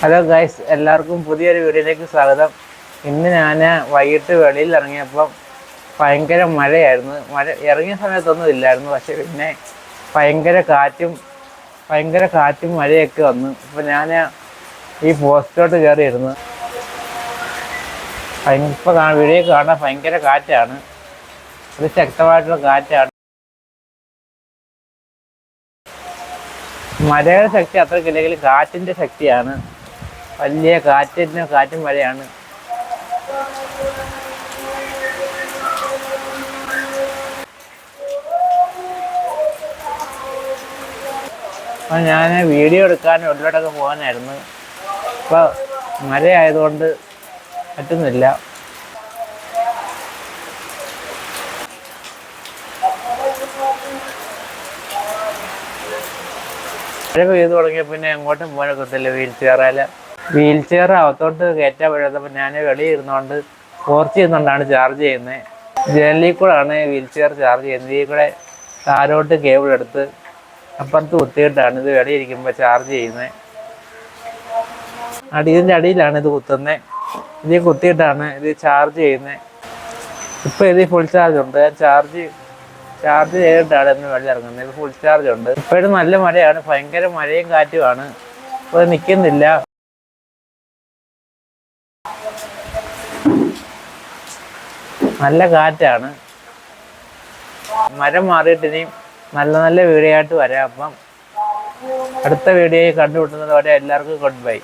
Hello guys എല്ലാവർക്കും പുതിയൊരു വീഡിയോയിലേക്ക് സ്വാഗതം. ഇന്ന് ഞാൻ വൈകിട്ട് വെളിയിൽ ഇറങ്ങിയപ്പം ഭയങ്കര മഴയായിരുന്നു. മഴ ഇറങ്ങിയ സമയത്തൊന്നും ഇല്ലായിരുന്നു. പക്ഷെ പിന്നെ ഭയങ്കര കാറ്റും ഭയങ്കര കാറ്റും മഴയൊക്കെ വന്നു. അപ്പോൾ ഞാൻ ഈ പോസ്റ്റിലോട്ട് കയറിയിരുന്നു. ഇപ്പോൾ വീഡിയോ കാണാൻ ഭയങ്കര കാറ്റാണ്. ഒരു ശക്തമായിട്ടുള്ള കാറ്റാണ്. മഴയുടെ ശക്തി അത്രയ്ക്കില്ലെങ്കിൽ കാറ്റിന്റെ ശക്തിയാണ്. വലിയ കാറ്റിന് കാറ്റും മഴയാണ്. അപ്പം ഞാൻ വീഡിയോ എടുക്കാൻ ഉള്ളിലോട്ടൊക്കെ പോകാനായിരുന്നു. ഇപ്പോൾ മഴയായതുകൊണ്ട് പറ്റുന്നില്ല. മഴ പെയ്തു തുടങ്ങിയ പിന്നെ എങ്ങോട്ടും പോകാനൊക്കത്തില്ല വീൽ ചെയറാൽ വീൽ ചെയർ അകത്തോട്ട് കയറ്റാൻ പറ്റാത്തപ്പോൾ ഞാൻ വെളിയിൽ ഇരുന്നുകൊണ്ട് ഫോർച്ച് ചാർജ് ചെയ്യുന്നത് ജനലിൽ കൂടെയാണ് വീൽ ചെയർ ചാർജ് ചെയ്യുന്നത്. ഇതിൽ കൂടെ താരോട്ട് കേബിൾ എടുത്ത് അപ്പുറത്ത് കുത്തിയിട്ടാണ് ഇത് വെളിയിരിക്കുമ്പോൾ ചാർജ് ചെയ്യുന്നത് അടിയതിന്റെ അടിയിലാണ് ഇത് കുത്തുന്നത് ഇതിൽ കുത്തിയിട്ടാണ് ഇത് ചാർജ് ചെയ്യുന്നത് ഇപ്പോൾ ഇത് ഫുൾ ചാർജ് ഉണ്ട്. ചാർജ് ചാർജ് ചെയ്തിട്ടാണ് ഇന്ന് വെള്ളം ഇറങ്ങുന്നത്. ഇത് ഫുൾ ചാർജ് ഉണ്ട്. ഇപ്പോഴും നല്ല മഴയാണ്. ഭയങ്കര മഴയും കാറ്റുമാണ്. ഇപ്പോൾ നിൽക്കുന്നില്ല നല്ല കാറ്റാണ്. മരം മാറിയിട്ട് ഇനിയും നല്ല നല്ല വീഡിയോ ആയിട്ട് വരാം. അപ്പം അടുത്ത വീഡിയോയിൽ കണ്ടുമുട്ടുന്നത് വരെ എല്ലാവർക്കും ഗുഡ് ബൈ.